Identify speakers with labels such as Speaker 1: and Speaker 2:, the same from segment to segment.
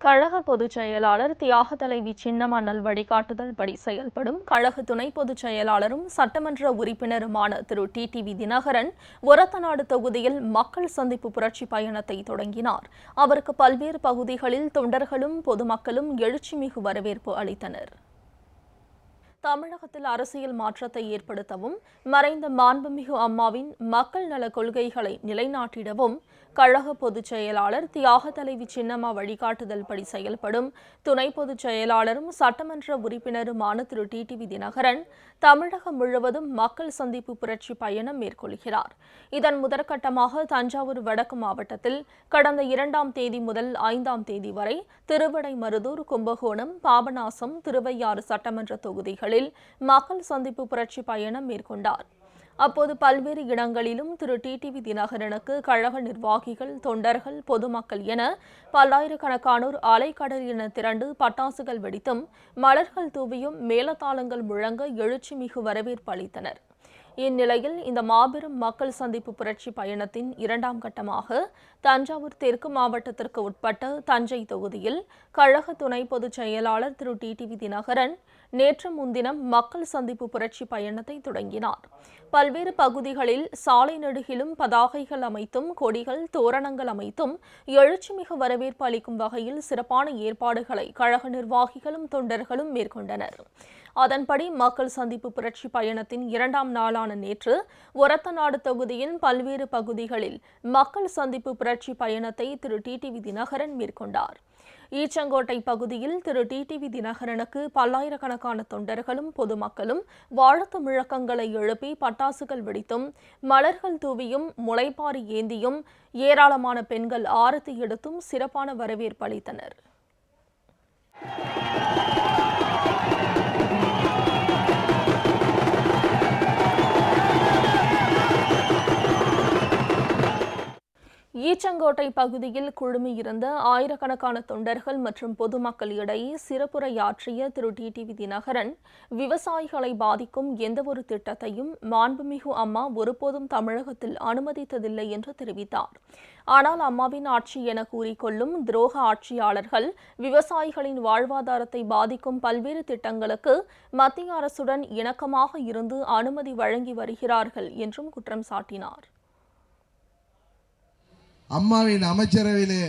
Speaker 1: கழக பொதுச் செயலாளர் தியாக தலைவி சின்னமன்னல் வழிகாட்டுதல் படி செயல்படும் கழக துணை பொதுச் செயலாளரும் சட்டமன்ற உறுப்பினருமான திரு. டிடிவி தினகரன் ஒரத்தநாடு தொகுதியில் மக்கள் சந்திப்பு புரட்சி பயணத்தை தொடங்கினார். அவருக்கு பல்வேறு பகுதிகளில் தொண்டர்களும் பொதுமக்களும் எழுச்சிமிகு வரவேற்பு அளித்தனர். தமிழகத்தில் அரசியல் மாற்றத்தை ஏற்படுத்தவும் மறைந்த மாண்புமிகு அம்மாவின் மக்கள் நல கொள்கைகளை நிலைநாட்டிடவும் கழக பொதுச் செயலாளர் தியாக தலைவி சின்னம்மா வழிகாட்டுதல் படி செயல்படும். துணை பொதுச் செயலாளரும் சட்டமன்ற உறுப்பினருமான திரு. டிடிவி தினகரன் தமிழகம் முழுவதும் மக்கள் சந்திப்பு புரட்சி பயணம் மேற்கொள்கிறார். இதன் முதற்கட்டமாக தஞ்சாவூர் வடக்கு மாவட்டத்தில் கடந்த இரண்டாம் தேதி முதல் ஐந்தாம் தேதி வரை திருவடைமருதூர் கும்பகோணம் பாபநாசம் திருவையாறு சட்டமன்ற தொகுதிகளில் மக்கள் சந்திப்பு புரட்சி பயணம் மேற்கொண்டார். அப்போது பல்வேறு இடங்களிலும் திரு டிடிவி தினகரனுக்கு கழக நிர்வாகிகள் தொண்டர்கள் பொதுமக்கள் என பல்லாயிரக்கணக்கானோர் அலைக்கடல் என திரண்டு பட்டாசுகள் வெடித்தும் மலர்கள் தூவியும் மேலதாளங்கள் முழங்க எழுச்சி மிகு வரவேற்பு அளித்தனர். இந்நிலையில் இந்த மாபெரும் மக்கள் சந்திப்பு புரட்சி பயணத்தின் இரண்டாம் கட்டமாக தஞ்சாவூர் தெற்கு மாவட்டத்திற்கு உட்பட்ட தஞ்சை தொகுதியில் கழக துணை பொதுச் செயலாளர் திரு டிடிவி தினகரன் நேற்று முன்தினம் மக்கள் சந்திப்பு புரட்சி பயணத்தை தொடங்கினார். பல்வேறு பகுதிகளில் சாலை நெடுகிலும் பதாகைகள் அமைத்தும் கொடிகள் தோரணங்கள் அமைத்தும் எழுச்சிமிகு வரவேற்பு அளிக்கும் வகையில் சிறப்பான ஏற்பாடுகளை கழக நிர்வாகிகளும் தொண்டர்களும் மேற்கொண்டனர். அதன்படி மக்கள் சந்திப்பு புரட்சி பயணத்தின் இரண்டாம் நாளான நேற்று ஒரத்தநாடு தொகுதியின் பல்வேறு பகுதிகளில் மக்கள் சந்திப்பு புரட்சி பயணத்தை திரு. டிடிவி தினகரன் மேற்கொண்டார். ஈச்சங்கோட்டை பகுதியில் திரு. டிடிவி தினகரனுக்கு பல்லாயிரக்கணக்கான தொண்டர்களும் பொதுமக்களும் வாழ்த்து முழக்கங்களை எழுப்பி பட்டாசுகள் வெடித்தும் மலர்கள் தூவியும் முளைப்பாரி ஏந்தியும் ஏராளமான பெண்கள் ஆரத்தி எடுத்தும் சிறப்பான வரவேற்பு அளித்தனர். ஈச்சங்கோட்டை பகுதியில் குழுமியிருந்த ஆயிரக்கணக்கான தொண்டர்கள் மற்றும் பொதுமக்களிடையே சிறப்புரையாற்றிய திரு டிடிவி தினகரன் விவசாயிகளை பாதிக்கும் எந்தவொரு திட்டத்தையும் மாண்புமிகு அம்மா ஒருபோதும் தமிழகத்தில் அனுமதித்ததில்லை என்று தெரிவித்தார். ஆனால் அம்மாவின் ஆட்சி என கூறிக்கொள்ளும் துரோக ஆட்சியாளர்கள் விவசாயிகளின் வாழ்வாதாரத்தை பாதிக்கும் பல்வேறு திட்டங்களுக்கு மத்திய அரசுடன் இணக்கமாக இருந்து அனுமதி வழங்கி வருகிறார்கள் என்றும் குற்றம் சாட்டினார்.
Speaker 2: அம்மாவின் அமைச்சரவையிலே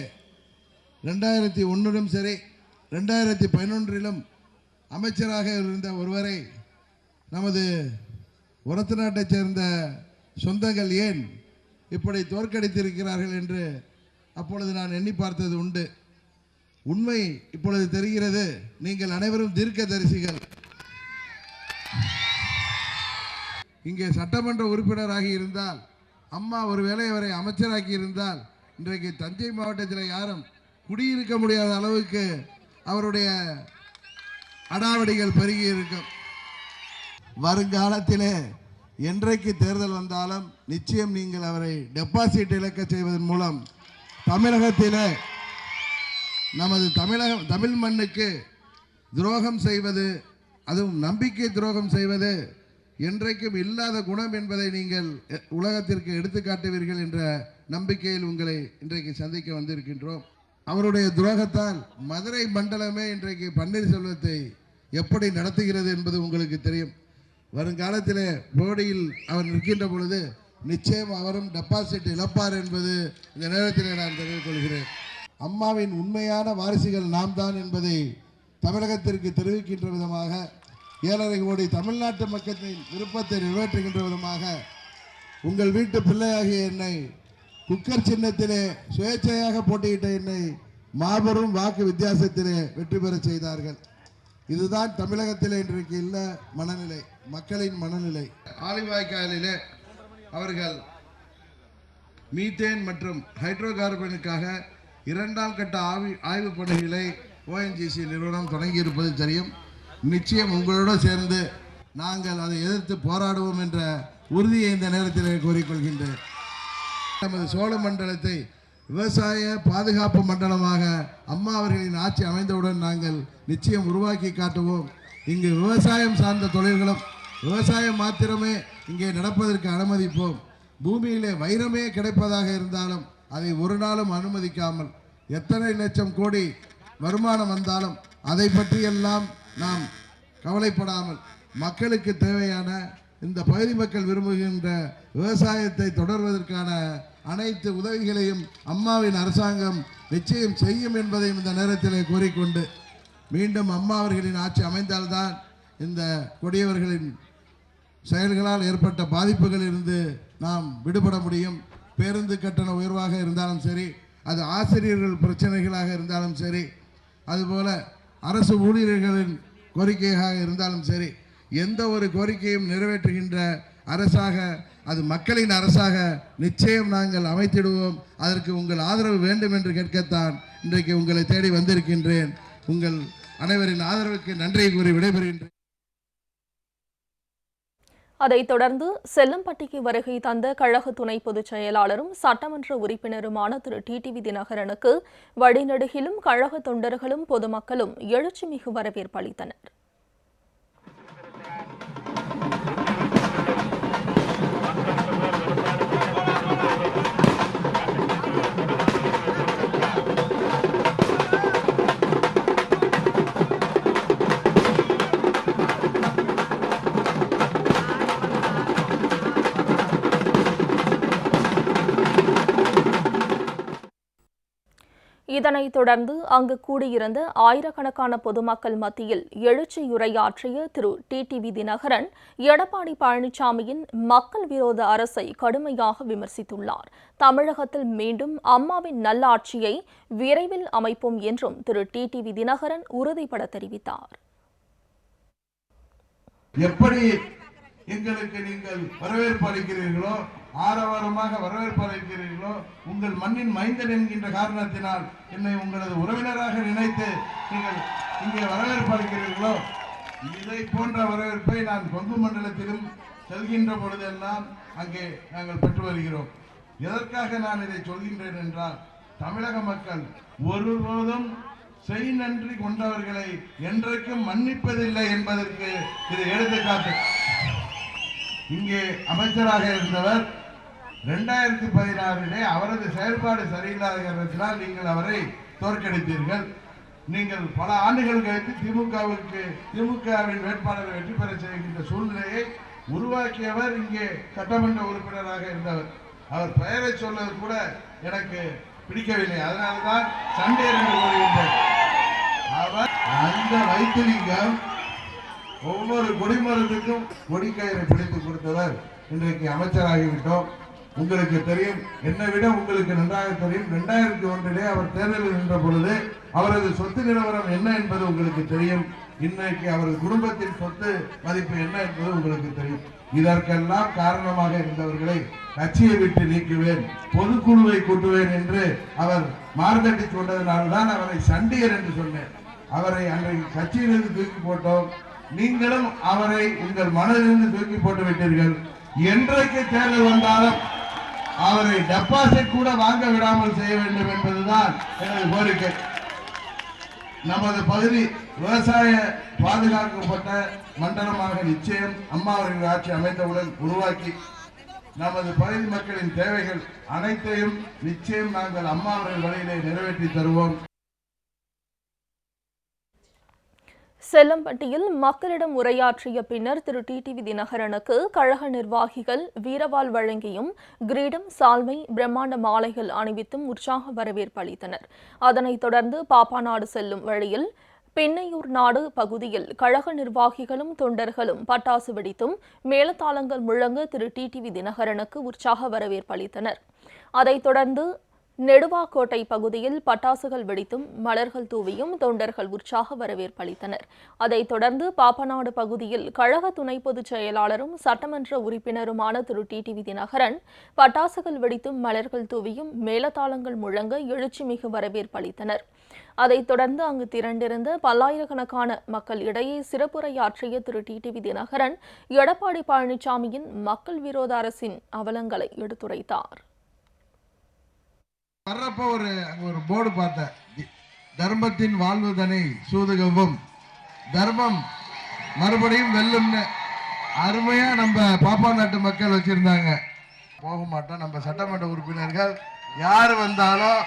Speaker 2: ரெண்டாயிரத்தி ஒன்றிலும் சரி ரெண்டாயிரத்தி பதினொன்றிலும் அமைச்சராக இருந்த ஒருவரை நமது உரத்து நாட்டைச் சேர்ந்த சொந்தங்கள் ஏன் இப்படி தோற்கடித்திருக்கிறார்கள் என்று அப்பொழுது நான் எண்ணி பார்த்தது உண்டு. உண்மை இப்பொழுது தெரிகிறது. நீங்கள் அனைவரும் தீர்க்க தரிசிகள் இங்கே சட்டமன்ற உறுப்பினராகி இருந்தால் அம்மா ஒருவேளை அவரை அமைச்சராக்கி இருந்தால் இன்றைக்கு தஞ்சை மாவட்டத்தில் யாரும் குடியிருக்க முடியாத அளவுக்கு அவருடைய அடாவடிகள் பெருகி இருக்கும். வருங்காலத்திலே என்றைக்கு தேர்தல் வந்தாலும் நிச்சயம் நீங்கள் அவரை டெபாசிட் இழக்க செய்வதன் மூலம் தமிழகத்தில் நமது தமிழகம் தமிழ் மண்ணுக்கு துரோகம் செய்வது அதுவும் நம்பிக்கை துரோகம் செய்வது என்றைக்கும் இல்லாத குணம் என்பதை நீங்கள் உலகத்திற்கு எடுத்துக்காட்டுவீர்கள் என்ற நம்பிக்கையில் உங்களை இன்றைக்கு சந்திக்க வந்திருக்கின்றோம். அவருடைய துரோகத்தால் மதுரை மண்டலமே இன்றைக்கு பன்னீர்செல்வத்தை எப்படி நடத்துகிறது என்பது உங்களுக்கு தெரியும். வருங்காலத்திலே போடியில் அவர் நிற்கின்ற பொழுது நிச்சயம் அவரும் டெபாசிட் இழப்பார் என்பது இந்த நேரத்தில் நான் தெரிவித்துக் கொள்கிறேன். அம்மாவின் உண்மையான வாரிசுகள் நாம் தான் என்பதை தமிழகத்திற்கு தெரிவிக்கின்ற விதமாக ஏழரை கோடி தமிழ்நாட்டு மக்களின் விருப்பத்தை நிறைவேற்றுகின்ற விதமாக உங்கள் வீட்டு பிள்ளையாகிய என்னை குக்கர் சின்னத்திலே சுயேட்சையாக போட்டியிட்ட என்னை மாபெரும் வாக்கு வித்தியாசத்திலே வெற்றி பெற செய்தார்கள். இதுதான் தமிழகத்தில் இன்றைக்கு இல்லை மனநிலை மக்களின் மனநிலை. ஆலிவாய்க்காலிலே அவர்கள் மீத்தேன் மற்றும் ஹைட்ரோ கார்பனுக்காக இரண்டாம் கட்ட ஆவி ஆய்வுப் பணிகளை ஓஎன்ஜிசி நிறுவனம் தொடங்கியிருப்பது தெரியும். நிச்சயம் உங்களோடு சேர்ந்து நாங்கள் அதை எதிர்த்து போராடுவோம் என்ற உறுதியை இந்த நேரத்தில் கூறிக்கொள்கின்றேன். நமது சோழ மண்டலத்தை விவசாய பாதுகாப்பு மண்டலமாக அம்மா அவர்களின் ஆட்சி அமைந்தவுடன் நாங்கள் நிச்சயம் உருவாக்கி காட்டுவோம். இங்கு விவசாயம் சார்ந்த தொழில்களும் விவசாயம் மாத்திரமே இங்கே நடப்பதற்கு அனுமதிப்போம். பூமியிலே வைரமே கிடைப்பதாக இருந்தாலும் அதை ஒரு நாளும் அனுமதிக்காமல் எத்தனை லட்சம் கோடி வருமானம் வந்தாலும் அதை பற்றியெல்லாம் நாம் கவலைப்படாமல் மக்களுக்கு தேவையான இந்த பகுதி மக்கள் விரும்புகின்ற விவசாயத்தை தொடர்வதற்கான அனைத்து உதவிகளையும் அம்மாவின் அரசாங்கம் நிச்சயம் செய்யும் என்பதையும் இந்த நேரத்தில் கூறிக்கொண்டு மீண்டும் அம்மா அவர்களின் ஆட்சி அமைந்தால்தான் இந்த கொடியவர்களின் செயல்களால் ஏற்பட்ட பாதிப்புகளிலிருந்து நாம் விடுபட முடியும். பேருந்து கட்டண உயர்வாக இருந்தாலும் சரி அது ஆசிரியர்கள் பிரச்சனைகளாக இருந்தாலும் சரி அதுபோல அரசு ஊழியர்களின் கோரிக்கையாக இருந்தாலும் சரி எந்த ஒரு கோரிக்கையும் நிறைவேற்றுகின்ற அரசாக அது மக்களின் அரசாக நிச்சயம் நாங்கள் அமைத்திடுவோம். அதற்கு உங்கள் ஆதரவு வேண்டும் என்று கேட்கத்தான் இன்றைக்கு உங்களை தேடி வந்திருக்கின்றேன். உங்கள் அனைவரின் ஆதரவுக்கு நன்றியை கூறி விடைபெறுகின்றேன்.
Speaker 1: அதைத் தொடர்ந்து செல்லம்பட்டிக்கு வருகை தந்த கழக துணை பொதுச் செயலாளரும் சட்டமன்ற உறுப்பினருமான திரு. டிடிவி தினகரனுக்கு வழிநடுகிலும் கழக தொண்டர்களும் பொதுமக்களும் எழுச்சிமிகு வரவேற்பு அளித்தனர். இதனைத் தொடர்ந்து அங்கு கூடியிருந்த ஆயிரக்கணக்கான பொதுமக்கள் மத்தியில் எழுச்சியுரையாற்றிய திரு. டிடிவி தினகரன் எடப்பாடி பழனிசாமியின் மக்கள் விரோத அரசை கடுமையாக விமர்சித்துள்ளார். தமிழகத்தில் மீண்டும் அம்மாவின் நல்லாட்சியை விரைவில் அமைப்போம் என்றும் திரு. டிடிவி தினகரன் உறுதிபட தெரிவித்தார்.
Speaker 2: எப்படி எங்களுக்கு நீங்கள் வரவேற்பு அளிக்கிறீர்களோ ஆரவாரமாக வரவேற்பு அளிக்கிறீர்களோ உங்கள் மண்ணின் மைந்தன் என்கின்ற காரணத்தினால் என்னை உங்களது உறவினராக நினைத்து நீங்கள் இங்கே வரவேற்பு அளிக்கிறீர்களோ இதை போன்ற வரவேற்பை நான் கொங்கு மண்டலத்திலும் செல்கின்ற பொழுதெல்லாம் அங்கே நாங்கள் பெற்று வருகிறோம். எதற்காக நான் இதை சொல்கின்றேன் என்றால் தமிழக மக்கள் ஒருபோதும் செய் நன்றி கொண்டவர்களை என்றைக்கும் மன்னிப்பதில்லை என்பதற்கு இது எடுத்துக்காட்டு. இங்கே அமைச்சராக இருந்தவர் இரண்டாயிரத்தி பதினாறிலே அவரது செயல்பாடு சரியில்லாத காரணத்தினால் நீங்கள் அவரை தோற்கடித்தீர்கள். நீங்கள் பல ஆண்டுகள் கழித்து திமுகவிற்கு திமுகவின் வேட்பாளரை வெற்றி பெற செய்கின்ற சூழ்நிலையை உருவாக்கியவர் இங்கே சட்டமன்ற உறுப்பினராக இருந்தவர். அவர் பெயரை சொல்வது கூட எனக்கு பிடிக்கவில்லை. அதனால்தான் சண்டே என்று கூறுகின்றேன் அவர் அந்த வைத்திலிங்கம் ஒவ்வொரு கொடிமரத்துக்கும் கொடிக்கயிறை பிடித்து கொடுத்தவர் இன்றைக்கு அமைச்சராகிவிட்டோம். உங்களுக்கு தெரியும் என்னை விட உங்களுக்கு நன்றாக தெரியும். ரெண்டாயிரத்தி ஒன்றிலே அவர் தேர்தலில் நின்ற பொழுது அவரது சொத்து நிலவரம் என்ன என்பது உங்களுக்கு தெரியும். இன்றைக்கு அவரது குடும்பத்தின் சொத்து மதிப்பு என்ன என்பது உங்களுக்கு தெரியும். இதற்கெல்லாம் காரணமாக இருந்தவர்களை கட்சியை விட்டு நீக்குவேன் பொதுக்குழுவை கூட்டுவேன் என்று அவர் மார்கட்டி கொண்டதனால்தான் அவரை சண்டியர் என்று சொன்னேன். அவரை அன்றைக்கு கட்சியிலிருந்து தூக்கி போட்டோம். நீங்களும் அவரை உங்கள் மனதிலிருந்து தூக்கி போட்டு விட்டீர்கள். என்றைக்கு தேர்தல் வந்தாலும் அவரை டெபாசிட் கூட வாங்க விடாமல் செய்ய வேண்டும் என்பதுதான் எனது கோரிக்கை. நமது பகுதி விவசாய பாதுகாக்கப்பட்ட மண்டலமாக நிச்சயம் அம்மா அவர்கள் ஆட்சி அமைந்தவுடன் உருவாக்கி நமது பகுதி மக்களின் தேவைகள் அனைத்தையும் நிச்சயம் நாங்கள் அம்மா அவர்கள் வழியிலே நிறைவேற்றி தருவோம்.
Speaker 1: செல்லம்பட்டியில் மக்களிடம் உரையாற்றிய பின்னர் திரு. டிடிவி தினகரனுக்கு கழக நிர்வாகிகள் வீரவால் வழங்கியும் கிரீடம் சால்வை பிரம்மாண்ட மாலைகள் அணிவித்தும் உற்சாக வரவேற்பு அளித்தனர். அதனைத் தொடர்ந்து பாப்பாநாடு செல்லும் வழியில் பின்னையூர் நாடு பகுதியில் கழக நிர்வாகிகளும் தொண்டர்களும் பட்டாசு வெடித்தும் மேலத்தாளங்கள் முழங்க திரு. டிடிவி தினகரனுக்கு உற்சாக வரவேற்பு அளித்தனர். அதைத் தொடர்ந்து நெடுவாக்கோட்டை பகுதியில் பட்டாசுகள் வெடித்தும் மலர்கள் தூவியும் தொண்டர்கள் உற்சாக வரவேற்பு அளித்தனர். அதைத் தொடர்ந்து பாப்பநாடு பகுதியில் கழக துணை பொதுச் செயலாளரும் சட்டமன்ற உறுப்பினருமான திரு. டிடிவி தினகரன் பட்டாசுகள் வெடித்தும் மலர்கள் தூவியும் மேலதாளங்கள் முழங்க எழுச்சிமிகு வரவேற்பு அளித்தனர். அதைத் தொடர்ந்து அங்கு திரண்டிருந்த பல்லாயிரக்கணக்கான மக்கள் இடையே சிறப்புரையாற்றிய திரு. டிடிவி தினகரன் எடப்பாடி பழனிசாமியின் மக்கள் விரோத அரசின் அவலங்களை எடுத்துரைத்தார்.
Speaker 2: வர்றப்ப ஒரு ஒரு போர்டு பார்த்தேன். தர்மத்தின் வாழ்வுதனை சூதுகவும். தர்மம் மறுபடியும் வெல்லும்னு. அருமையா நம்ம பாப்பா நாட்டு மக்கள் வச்சிருந்தாங்க. போக மாட்டோம். நம்ம சட்டமன்ற உறுப்பினர்கள் யார் வந்தாலும்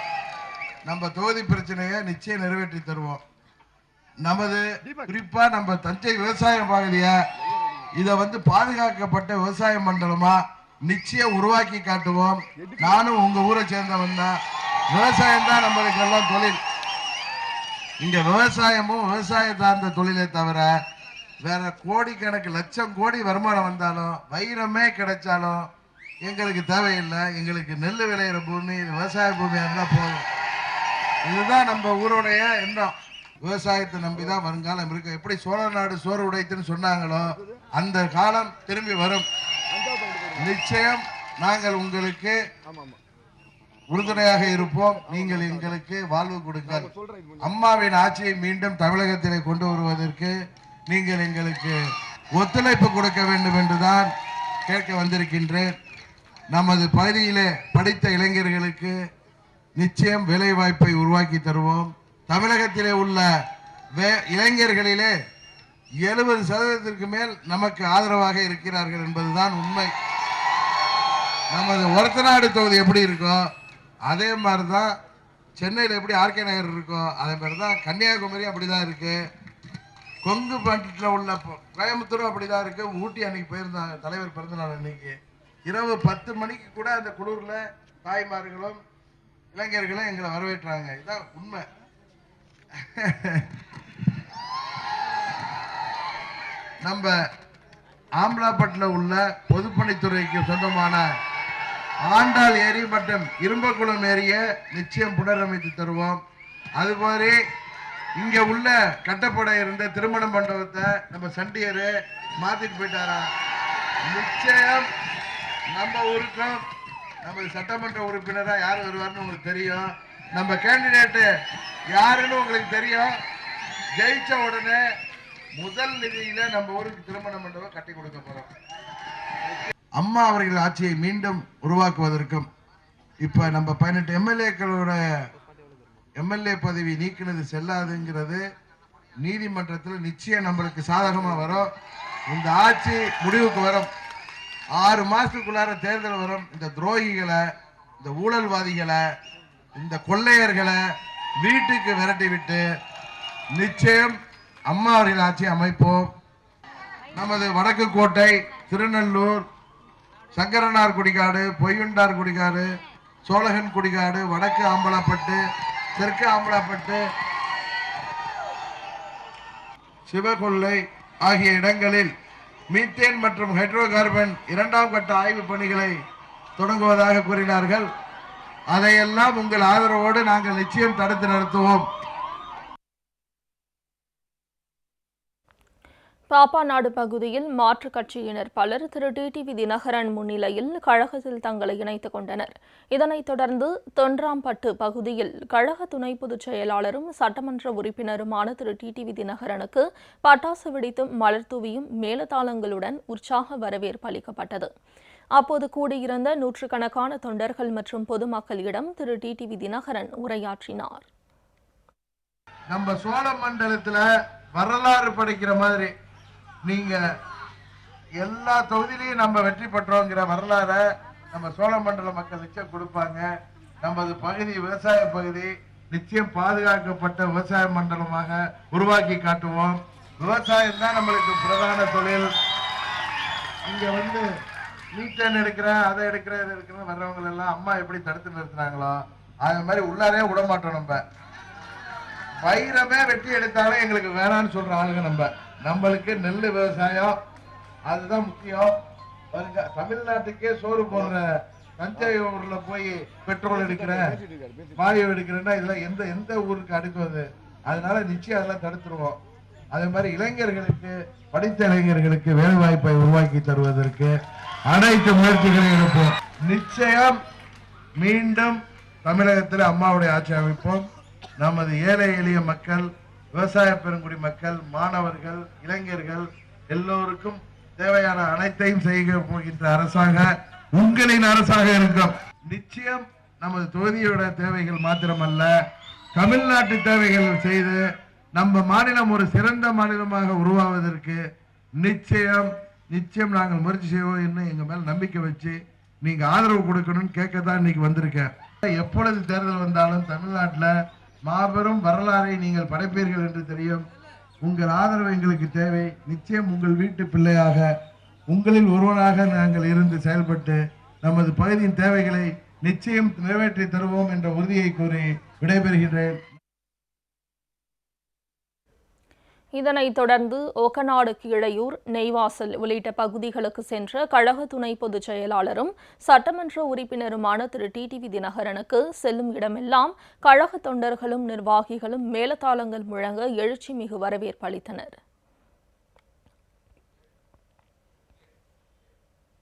Speaker 2: நம்ம தொகுதி பிரச்சனையை நிச்சயம் நிறைவேற்றி தருவோம். நமது குறிப்பா நம்ம தஞ்சை விவசாய பகுதியை இதை வந்து பாதுகாக்கப்பட்ட விவசாய மண்டலமா நிச்சயம் உருவாக்கி காட்டுவோம். நானும் உங்க ஊரை சேர்ந்தவன் தான். விவசாயம் தான் நம்மளுக்கு எல்லாம் தொழில். இங்க விவசாயமும் விவசாய சார்ந்த தொழிலை தவிர வேற கோடிக்கணக்கு லட்சம் கோடி வருமானம் வந்தாலும் வைரமே கிடைச்சாலும் எங்களுக்கு தேவையில்லை. எங்களுக்கு நெல் விளையிற பூமி விவசாய பூமியாக இருந்தால் போதும். இதுதான் நம்ம ஊருடைய எண்ணம். விவசாயத்தை நம்பி தான் வருங்காலம் இருக்கு. எப்படி சோழ நாடு சோறு உடைத்துன்னு சொன்னாங்களோ அந்த காலம் திரும்பி வரும். நிச்சயம் நாங்கள் உங்களுக்கு உறுதுணையாக இருப்போம். நீங்கள் எங்களுக்கு வாழ்வு கொடுங்கள். அம்மாவின் ஆட்சியை மீண்டும் தமிழகத்திலே கொண்டு வருவதற்கு நீங்கள் எங்களுக்கு ஒத்துழைப்பு கொடுக்க வேண்டும் என்றுதான் கேட்க வந்திருக்கின்றேன். நமது பகுதியிலே படித்த இளைஞர்களுக்கு நிச்சயம் வேலை வாய்ப்பை உருவாக்கி தருவோம். தமிழகத்திலே உள்ள வே- இளைஞர்களிலே எழுபது சதவீதத்திற்கு மேல் நமக்கு ஆதரவாக இருக்கிறார்கள் என்பதுதான் உண்மை. நமது ஒரத்தநாடு தொகுதி எப்படி இருக்கும்? அதே மாதிரி தான் சென்னையில் எப்படி ஆர்கே நகர் இருக்கோ அதே மாதிரி தான் கன்னியாகுமரி அப்படி தான் இருக்குது கொங்கு பாட்டில் உள்ள கோயம்புத்தூரும் அப்படி தான் இருக்குது ஊட்டி அன்னைக்கு போயிருந்தாங்க தலைவர் பிறந்தநாள் அன்னைக்கு. இரவு பத்து மணிக்கு கூட அந்த குளூரில் தாய்மார்களும் இளைஞர்களும் எங்களை வரவேற்றாங்க. இதுதான் உண்மை. நம்ம ஆம்லாப்பட்டில் உள்ள பொதுப்பணித்துறைக்கு சொந்தமான ஆண்டாள் ஏரி மற்றும் இரும்பக்குளம் ஏரிய நிச்சயம் புனரமைத்து தருவோம். அதுமாதிரி இங்க உள்ள கட்டப்பட இருந்த திருமண மண்டபத்தை நம்ம சண்டியர் மாத்திட்டு போயிட்டாரா? நிச்சயம் நம்ம ஊருக்கும் நம்ம சட்டமன்ற உறுப்பினரா யார் வருவார்னு உங்களுக்கு தெரியும். நம்ம கேண்டிடேட்டு யாருன்னு உங்களுக்கு தெரியும். ஜெயிச்ச உடனே முதல் நிதியில நம்ம ஊருக்கு திருமண மண்டபம் கட்டி கொடுக்க போறோம். அம்மா அவர்கள் ஆட்சியை மீண்டும் உருவாக்குவதற்கும் இப்ப நம்ம பதினெட்டு எம்எல்ஏக்களோட எம்எல்ஏ பதவி நீக்கினது செல்லாதுங்கிறது நீதிமன்றத்தில் நிச்சயம் நம்மளுக்கு சாதகமா வரும். இந்த ஆட்சி முடிவுக்கு வரும். ஆறு மாசத்துக்குள்ளார தேர்தல் வரும். இந்த துரோகிகளை இந்த ஊழல்வாதிகளை இந்த கொள்ளையர்களை வீட்டுக்கு விரட்டி விட்டு நிச்சயம் அம்மா அவர்கள் ஆட்சி அமைப்போம். நமது வடக்கு கோட்டை திருநெல்லூர் சங்கரனார் குடிகாடு பொய்யுண்டார் குடிகாடு சோழகன் குடிகாடு வடக்கு ஆம்பலாப்பட்டு தெற்கு ஆம்பலாப்பட்டு சிவகொல்லை ஆகிய இடங்களில் மீத்தேன் மற்றும் ஹைட்ரோ கார்பன் இரண்டாம் கட்ட ஆய்வு பணிகளை தொடங்குவதாக கூறினார்கள். அதையெல்லாம் உங்கள் ஆதரவோடு நாங்கள் நிச்சயம் தடுத்து நிறுத்துவோம்.
Speaker 1: பாப்பாநாடு பகுதியில் மாற்றுக் கட்சியினர் பலர் திரு. டிடிவி தினகரன் முன்னிலையில் கழகத்தில் தங்களை இணைத்துக் கொண்டனர். இதனைத் தொடர்ந்து தொன்றாம்பட்டு பகுதியில் கழக துணை பொதுச் செயலாளரும் சட்டமன்ற உறுப்பினருமான திரு. டிடிவி தினகரனுக்கு பட்டாசு வெடித்தும் மலர் தூவியும் மேலதாளங்களுடன் உற்சாக வரவேற்பு அளிக்கப்பட்டது. அப்போது கூடியிருந்த நூற்றுக்கணக்கான தொண்டர்கள் மற்றும் பொதுமக்களிடம் திரு. டிடிவி தினகரன் உரையாற்றினார்.
Speaker 2: நம்ம சோழ மண்டலத்தில் வரலாறு படைக்கிற மாதிரி நீங்க எல்லா தொகுதியிலையும் நம்ம வெற்றி பெற்றோங்கிற வரலாறை நம்ம சோழ மண்டல மக்கள் நிச்சயம் கொடுப்பாங்க. நமது பகுதி விவசாய பகுதி நிச்சயம் பாதுகாக்கப்பட்ட விவசாய மண்டலமாக உருவாக்கி காட்டுவோம். விவசாயம் தான் நம்மளுக்கு பிரதான தொழில். இங்க வந்து மீட்டன் எடுக்கிற அதை எடுக்கிற இதை எடுக்கிற வர்றவங்க எல்லாம் அம்மா எப்படி தடுத்து நிறுத்தினாங்களோ அது மாதிரி உள்ளாரே விட மாட்டோம் நம்ம. வைரமே வெட்டி எடுத்தாலும் எங்களுக்கு வேணான்னு சொல்ற ஆளுங்க நம்ம. நம்மளுக்கு நெல் விவசாயம் அதுதான் முக்கியம். பாருங்க தமிழ்நாட்டுக்கே சோறு போடுற தஞ்சாவூர்ல போய் பெட்ரோல் எடுக்கிறேன் வாயு எடுக்கிறேன்னா இதெல்லாம் எந்த எந்த ஊருக்கு அடுக்குவது அதனால நிச்சயம் அதெல்லாம் தடுத்துருவோம். அதே மாதிரி இளைஞர்களுக்கு படித்த இளைஞர்களுக்கு வேலை வாய்ப்பை உருவாக்கி தருவதற்கு அனைத்து முயற்சிகளையும் எடுப்போம். நிச்சயம் மீண்டும் தமிழகத்தில் அம்மாவுடைய ஆட்சி அமைப்போம். நமது ஏழை எளிய மக்கள் விவசாய பெருங்குடி மக்கள் மாணவர்கள் இளைஞர்கள் எல்லோருக்கும் தேவையான அனைத்தையும் செய்ய போகின்ற அரசாக உங்களின் அரசாக இருக்கும். நிச்சயம் நமது தொகுதியோட தேவைகள் மாத்திரமல்ல. தமிழ்நாட்டு தேவைகள் செய்து நம்ம மாநிலம் ஒரு சிறந்த மாநிலமாக உருவாவதற்கு நிச்சயம் நிச்சயம் நாங்கள் முயற்சி செய்வோம் என்று எங்க மேல் நம்பிக்கை வச்சு நீங்க ஆதரவு கொடுக்கணும்னு கேட்க தான் இன்னைக்கு வந்திருக்கேன். எப்பொழுது தேர்தல் வந்தாலும் தமிழ்நாட்டில் மாபெரும் வரலாறை நீங்கள் படைப்பீர்கள் என்று தெரியும். உங்கள் ஆதரவு எங்களுக்கு தேவை. நிச்சயம் உங்கள் வீட்டு பிள்ளையாக உங்களில் ஒருவனாக நாங்கள் இருந்து செயல்பட்டு நமது பகுதியின் தேவைகளை நிச்சயம் நிறைவேற்றி தருவோம் என்ற உறுதியை கூறி விடைபெறுகின்றேன்.
Speaker 1: இதனைத் தொடர்ந்து ஒக்கநாடு கீழையூர் நெய்வாசல் உள்ளிட்ட பகுதிகளுக்கு சென்ற கழக துணை பொதுச் செயலாளரும் சட்டமன்ற உறுப்பினருமான திரு. டிடிவி தினகரனுக்கு செல்லும் இடமெல்லாம் கழக தொண்டர்களும் நிர்வாகிகளும் மேலதாளங்கள் முழங்க எழுச்சி மிகு வரவேற்பு அளித்தனர்.